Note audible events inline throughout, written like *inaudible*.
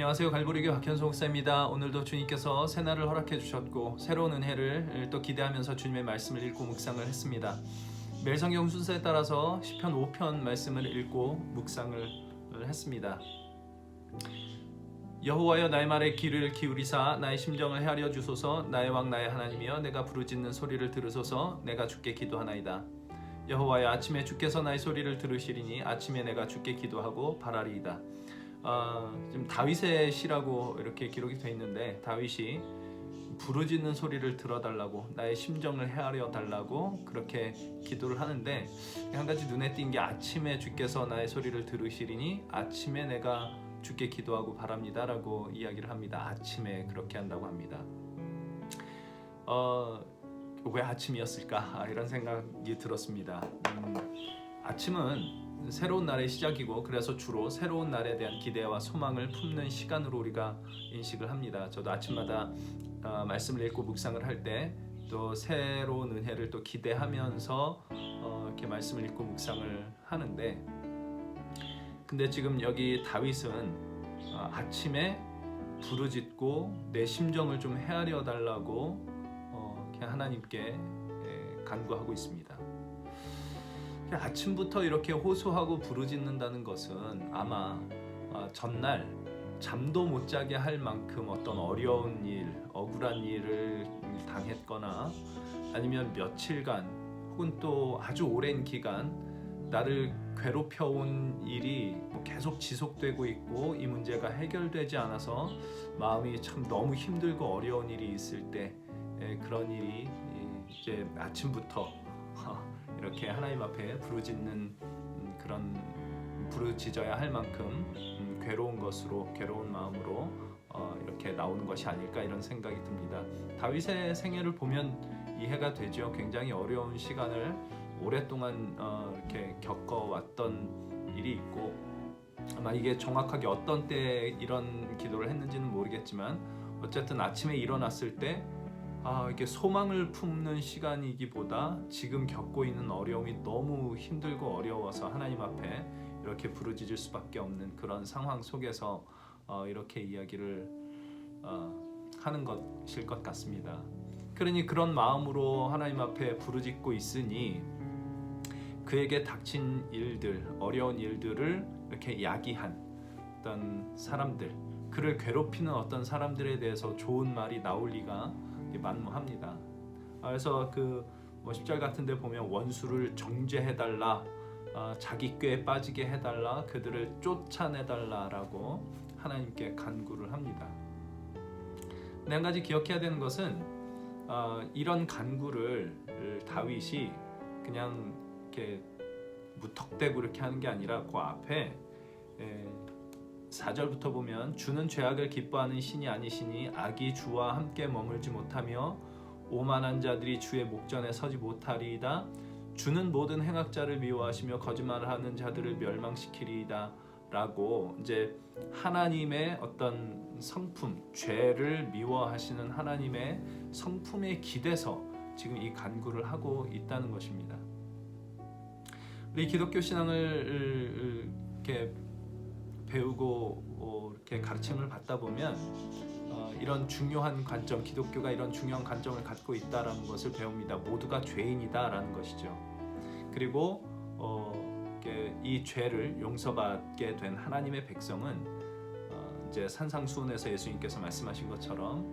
안녕하세요 갈보리교 박현수 목사입니다. 오늘도 주님께서 새날을 허락해 주셨고 새로운 은혜를 또 기대하면서 주님의 말씀을 읽고 묵상을 했습니다. 매일 성경 순서에 따라서 시편 5편 말씀을 읽고 묵상을 했습니다. 여호와여 나의 말에 귀를 기울이사 나의 심정을 헤아려 주소서 나의 왕 나의 하나님이여 내가 부르짖는 소리를 들으소서 내가 주께 기도하나이다. 여호와여 아침에 주께서 나의 소리를 들으시리니 아침에 내가 주께 기도하고 바라리이다. 어, 지금 다윗의 시라고 이렇게 기록이 되어 있는데 다윗이 부르짖는 소리를 들어달라고 나의 심정을 헤아려 달라고 그렇게 기도를 하는데 한 가지 눈에 띈 게 아침에 주께서 나의 소리를 들으시리니 아침에 내가 주께 기도하고 바랍니다라고 이야기를 합니다. 아침에 그렇게 한다고 합니다. 어, 왜 아침이었을까 이런 생각이 들었습니다. 음, 아침은 새로운 날의 시작이고 그래서 주로 새로운 날에 대한 기대와 소망을 품는 시간으로 우리가 인식을 합니다. 저도 아침마다 어, 말씀을 읽고 묵상을 할 때 또 새로운 은혜를 또 기대하면서 어, 이렇게 말씀을 읽고 묵상을 하는데 근데 지금 여기 다윗은 어, 아침에 부르짖고 내 심정을 좀 헤아려 달라고 어, 하나님께 예, 간구하고 있습니다. 아침부터 이렇게 호소하고 부르짖는다는 것은 아마 어, 전날 잠도 못 자게 할 만큼 어떤 어려운 일, 억울한 일을 당했거나 아니면 며칠간 혹은 또 아주 오랜 기간 나를 괴롭혀온 일이 뭐 계속 지속되고 있고 이 문제가 해결되지 않아서 마음이 참 너무 힘들고 어려운 일이 있을 때 그런 일이 이제 아침부터 이렇게 하나님 앞에 부르짖는 음, 그런 부르짖어야 할 만큼 음, 괴로운 것으로 괴로운 마음으로 어, 이렇게 나오는 것이 아닐까 이런 생각이 듭니다. 다윗의 생애를 보면 이해가 되죠. 굉장히 어려운 시간을 오랫동안 어, 이렇게 겪어왔던 일이 있고 아마 이게 정확하게 어떤 때 이런 기도를 했는지는 모르겠지만 어쨌든 아침에 일어났을 때 아, 이게 소망을 품는 시간이기보다 지금 겪고 있는 어려움이 너무 힘들고 어려워서 하나님 앞에 이렇게 부르짖을 수밖에 없는 그런 상황 속에서 어, 이렇게 이야기를 어, 하는 것일 것 같습니다. 그러니 그런 마음으로 하나님 앞에 부르짖고 있으니 그에게 닥친 일들, 어려운 일들을 이렇게 야기한 어떤 사람들, 그를 괴롭히는 어떤 사람들에 대해서 좋은 말이 나올 리가 만무합니다. 그래서 그뭐 10절 같은데 보면 원수를 정죄해 달라, 어, 자기 꾀에 빠지게 해달라, 그들을 쫓아내 달라라고 하나님께 간구를 합니다. 한 가지 기억해야 되는 것은 어, 이런 간구를 다윗이 그냥 이렇게 무턱대고 이렇게 하는 게 아니라 그 앞에 에, 4절부터 보면 주는 죄악을 기뻐하는 신이 아니시니 악이 주와 함께 머물지 못하며 오만한 자들이 주의 목전에 서지 못하리이다 주는 모든 행악자를 미워하시며 거짓말을 하는 자들을 멸망시키리이다 라고 이제 하나님의 어떤 성품 죄를 미워하시는 하나님의 성품에 기대서 지금 이 간구를 하고 있다는 것입니다. 우리 기독교 신앙을 이렇게 배우고 어, 이렇게 가르침을 받다 보면 어, 이런 중요한 관점, 기독교가 이런 중요한 관점을 갖고 있다라는 것을 배웁니다. 모두가 죄인이다라는 것이죠. 그리고 어, 이 죄를 용서받게 된 하나님의 백성은 어, 이제 산상수훈에서 예수님께서 말씀하신 것처럼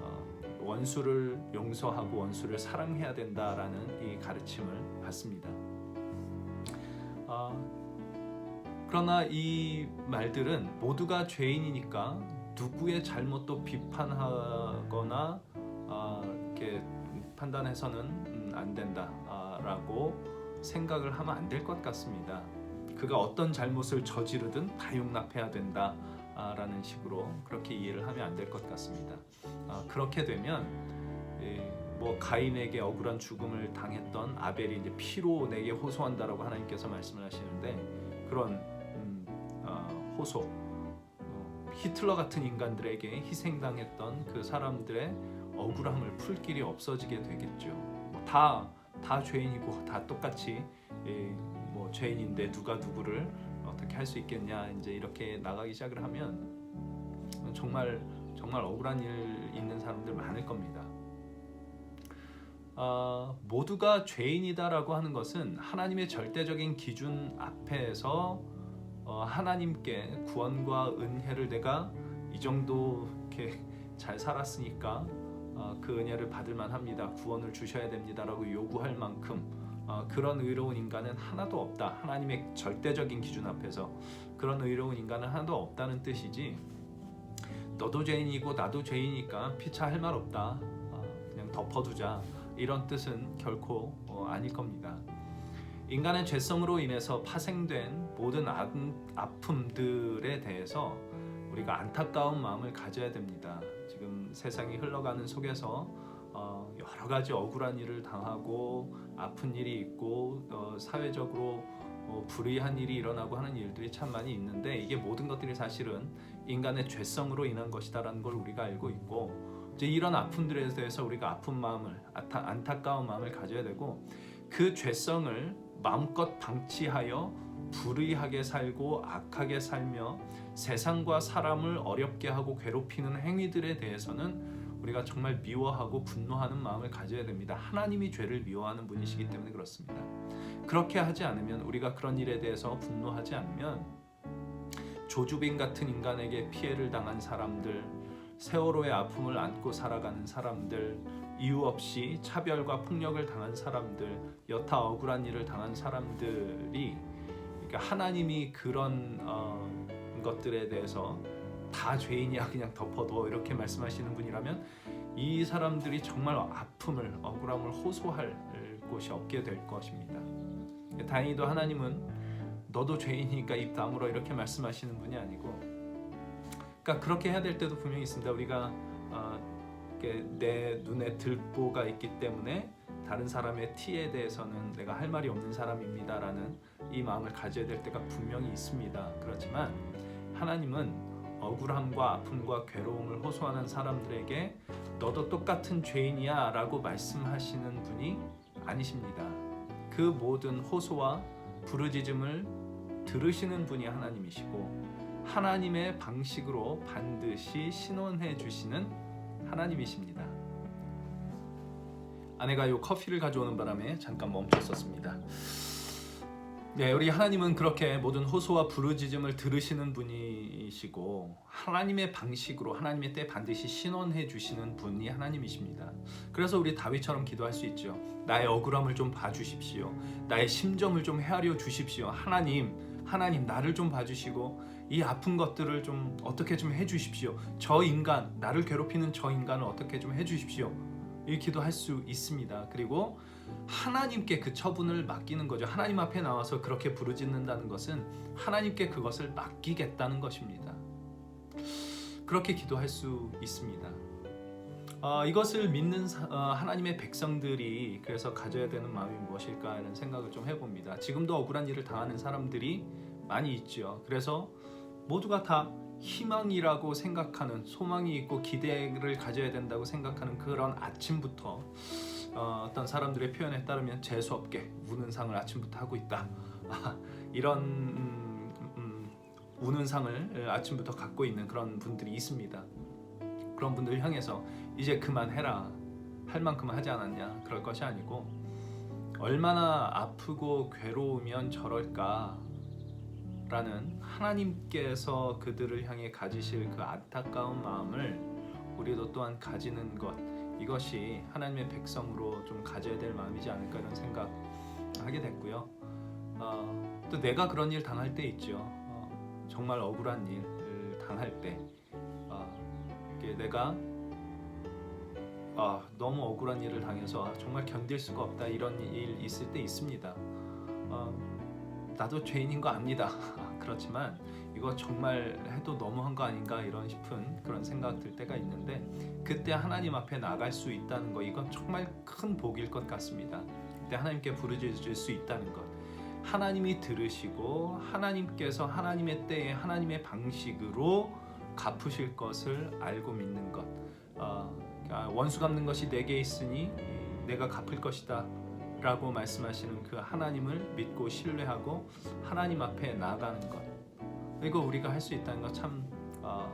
어, 원수를 용서하고 원수를 사랑해야 된다라는 이 가르침을 받습니다. 어, 그러나 이 말들은 모두가 죄인이니까 누구의 잘못도 비판하거나 아, 이렇게 판단해서는 음, 안 된다라고 생각을 하면 안 될 것 같습니다. 그가 어떤 잘못을 저지르든 다 용납해야 된다라는 식으로 그렇게 이해를 하면 안 될 것 같습니다. 아, 그렇게 되면 뭐 가인에게 억울한 죽음을 당했던 아벨이 이제 피로 내게 호소한다라고 하나님께서 말씀을 하시는데 그런 호소, 어, 히틀러 같은 인간들에게 희생당했던 그 사람들의 억울함을 풀 길이 없어지게 되겠죠. 뭐 죄인이고 다 똑같이 예, 뭐 죄인인데 누가 누구를 어떻게 할 수 있겠냐 이제 이렇게 나가기 시작을 하면 정말 정말 억울한 일 있는 사람들 많을 겁니다. 어, 모두가 죄인이다라고 하는 것은 하나님의 절대적인 기준 앞에서 어, 하나님께 구원과 은혜를 내가 이 정도 이렇게 잘 살았으니까 어, 그 은혜를 받을 만합니다. 구원을 주셔야 됩니다라고 요구할 만큼 어, 그런 의로운 인간은 하나도 없다. 하나님의 절대적인 기준 앞에서 그런 의로운 인간은 하나도 없다는 뜻이지. 너도 죄인이고 나도 죄인이니까 피차 할 말 없다. 어, 그냥 덮어두자. 이런 뜻은 결코 어, 아닐 겁니다. 인간의 죄성으로 인해서 파생된 모든 아, 아픔들에 대해서 우리가 안타까운 마음을 가져야 됩니다. 지금 세상이 흘러가는 속에서 어, 여러 가지 억울한 일을 당하고 아픈 일이 있고 어, 사회적으로 어, 불의한 일이 일어나고 하는 일들이 참 많이 있는데 이게 모든 것들이 사실은 인간의 죄성으로 인한 것이다라는 걸 우리가 알고 있고 이제 이런 아픔들에 대해서 우리가 아픈 마음을 안타, 안타까운 마음을 가져야 되고 그 죄성을 마음껏 방치하여 불의하게 살고 악하게 살며 세상과 사람을 어렵게 하고 괴롭히는 행위들에 대해서는 우리가 정말 미워하고 분노하는 마음을 가져야 됩니다. 하나님이 죄를 미워하는 분이시기 때문에 그렇습니다. 그렇게 하지 않으면 우리가 그런 일에 대해서 분노하지 않으면 조주빈 같은 인간에게 피해를 당한 사람들, 세월호의 아픔을 안고 살아가는 사람들, 이유 없이 차별과 폭력을 당한 사람들, 여타 억울한 일을 당한 사람들이 그러니까 하나님이 그런 어, 것들에 대해서 다 죄인이야 그냥 덮어둬 이렇게 말씀하시는 분이라면 이 사람들이 정말 아픔을 억울함을 호소할 곳이 없게 될 것입니다. 다행히도 하나님은 너도 죄인이니까 입 다물어 이렇게 말씀하시는 분이 아니고 그러니까 그렇게 해야 될 때도 분명히 있습니다. 우리가 어, 내 눈에 들보가 있기 때문에 다른 사람의 티에 대해서는 내가 할 말이 없는 사람입니다라는 이 마음을 가져야 될 때가 분명히 있습니다. 그렇지만 하나님은 억울함과 아픔과 괴로움을 호소하는 사람들에게 너도 똑같은 죄인이야 라고 말씀하시는 분이 아니십니다. 그 모든 호소와 부르짖음을 들으시는 분이 하나님이시고 하나님의 방식으로 반드시 신원해 주시는 하나님이십니다. 아내가 요 커피를 가져오는 바람에 잠깐 멈췄었습니다. 네, 우리 하나님은 그렇게 모든 호소와 부르짖음을 들으시는 분이시고 하나님의 방식으로 하나님의 때 반드시 신원해 주시는 분이 하나님이십니다. 그래서 우리 다윗처럼 기도할 수 있죠. 나의 억울함을 좀 봐주십시오. 나의 심정을 좀 헤아려 주십시오. 하나님, 하나님 나를 좀 봐주시고 이 아픈 것들을 좀 어떻게 좀 해주십시오. 저 인간 나를 괴롭히는 저 인간을 어떻게 좀 해주십시오. 이 기도할 수 있습니다. 그리고 하나님께 그 처분을 맡기는 거죠. 하나님 앞에 나와서 그렇게 부르짖는다는 것은 하나님께 그것을 맡기겠다는 것입니다. 그렇게 기도할 수 있습니다. 어, 이것을 믿는 사, 어, 하나님의 백성들이 그래서 가져야 되는 마음이 무엇일까 이런 생각을 좀 해봅니다. 지금도 억울한 일을 당하는 사람들이 많이 있죠. 그래서 모두가 다 희망이라고 생각하는 소망이 있고 기대를 가져야 된다고 생각하는 그런 아침부터 어, 떤 사람들의 표현에 따르면 재수 없게 우는 상을 아침부터 하고 있다. 이런 음, 음, 우는 상을 아침부터 갖고 있는 그런 분들이 있습니다. 그런 분들 향해서 이제 그만해라 할 만큼 하지 않았냐 그럴 것이 아니고 얼마나 아프고 괴로우면 저럴까 라는 하나님께서 그들을 향해 가지실 그 안타까운 마음을 우리도 또한 가지는 것 이것이 하나님의 백성으로 좀 가져야 될 마음이지 않을까 이런 생각 하게 됐고요. 어, 또 내가 그런 일 당할 때 있죠. 어, 정말 억울한 일을 당할 때 어, 내가 아, 너무 억울한 일을 당해서 정말 견딜 수가 없다 이런 일 있을 때 있습니다. 어, 나도 죄인인 거 압니다. *laughs* 그렇지만 이거 정말 해도 너무한 거 아닌가 이런 싶은 그런 생각 들 때가 있는데 그때 하나님 앞에 나갈 수 있다는 거 이건 정말 큰 복일 것 같습니다. 그때 하나님께 부르짖을 수 있다는 것. 하나님이 들으시고 하나님께서 하나님의 때에 하나님의 방식으로 갚으실 것을 알고 믿는 것. 어, 원수 갚는 것이 내게 있으니 내가 갚을 것이다. 라고 말씀하시는 그 하나님을 믿고 신뢰하고 하나님 앞에 나아가는 것 이거 우리가 할 수 있다는 것참 어,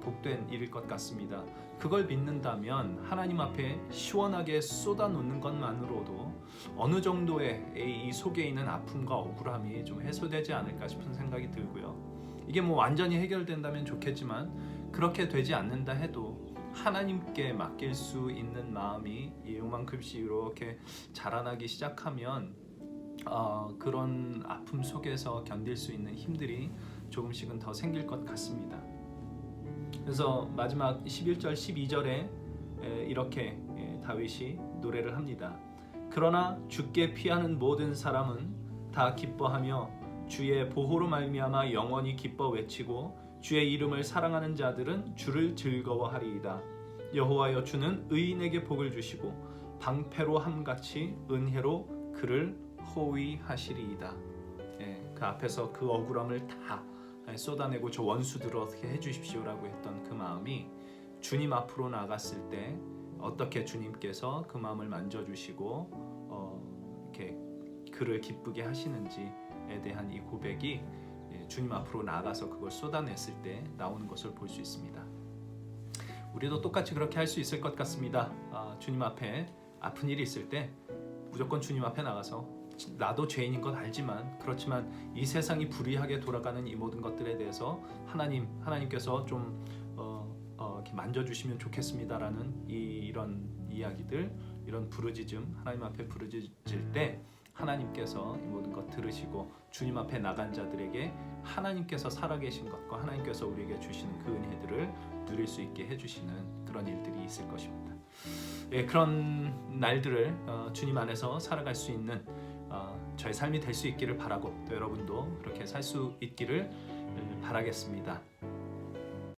복된 일일 것 같습니다. 그걸 믿는다면 하나님 앞에 시원하게 쏟아놓는 것만으로도 어느 정도의 이 속에 있는 아픔과 억울함이 좀 해소되지 않을까 싶은 생각이 들고요. 이게 뭐 완전히 해결된다면 좋겠지만 그렇게 되지 않는다 해도 하나님께 맡길 수 있는 마음이 요만큼씩 이렇게 자라나기 시작하면 어, 그런 아픔 속에서 견딜 수 있는 힘들이 조금씩은 더 생길 것 같습니다. 그래서 마지막 11절 12절에 이렇게 에, 다윗이 노래를 합니다. 그러나 주께 피하는 모든 사람은 다 기뻐하며 주의 보호로 말미암아 영원히 기뻐 외치고 주의 이름을 사랑하는 자들은 주를 즐거워하리이다. 여호와여 주는 의인에게 복을 주시고 방패로 함같이 은혜로 그를 호위하시리이다. 예, 그 앞에서 그 억울함을 다 쏟아내고 저 원수들 어떻게 해주십시오라고 했던 그 마음이 주님 앞으로 나갔을 때 어떻게 주님께서 그 마음을 만져주시고 어, 이렇게 그를 기쁘게 하시는지에 대한 이 고백이 예, 주님 앞으로 나가서 그걸 쏟아냈을 때 나오는 것을 볼 수 있습니다. 우리도 똑같이 그렇게 할 수 있을 것 같습니다. 아, 주님 앞에 아픈 일이 있을 때 무조건 주님 앞에 나가서 나도 죄인인 건 알지만 그렇지만 이 세상이 불의하게 돌아가는 이 모든 것들에 대해서 하나님 하나님께서 좀 어, 어, 이렇게 만져주시면 좋겠습니다라는 이, 이런 이야기들 이런 부르짖음 하나님 앞에 부르짖을 때 하나님께서 이 모든 것 들으시고 주님 앞에 나간 자들에게 하나님께서 살아계신 것과 하나님께서 우리에게 주시는 그 은혜들을 누릴 수 있게 해주시는 그런 일들이 있을 것입니다. 예, 그런 날들을 어, 주님 안에서 살아갈 수 있는 어, 저의 삶이 될 수 있기를 바라고 또 여러분도 그렇게 살 수 있기를 음, 바라겠습니다.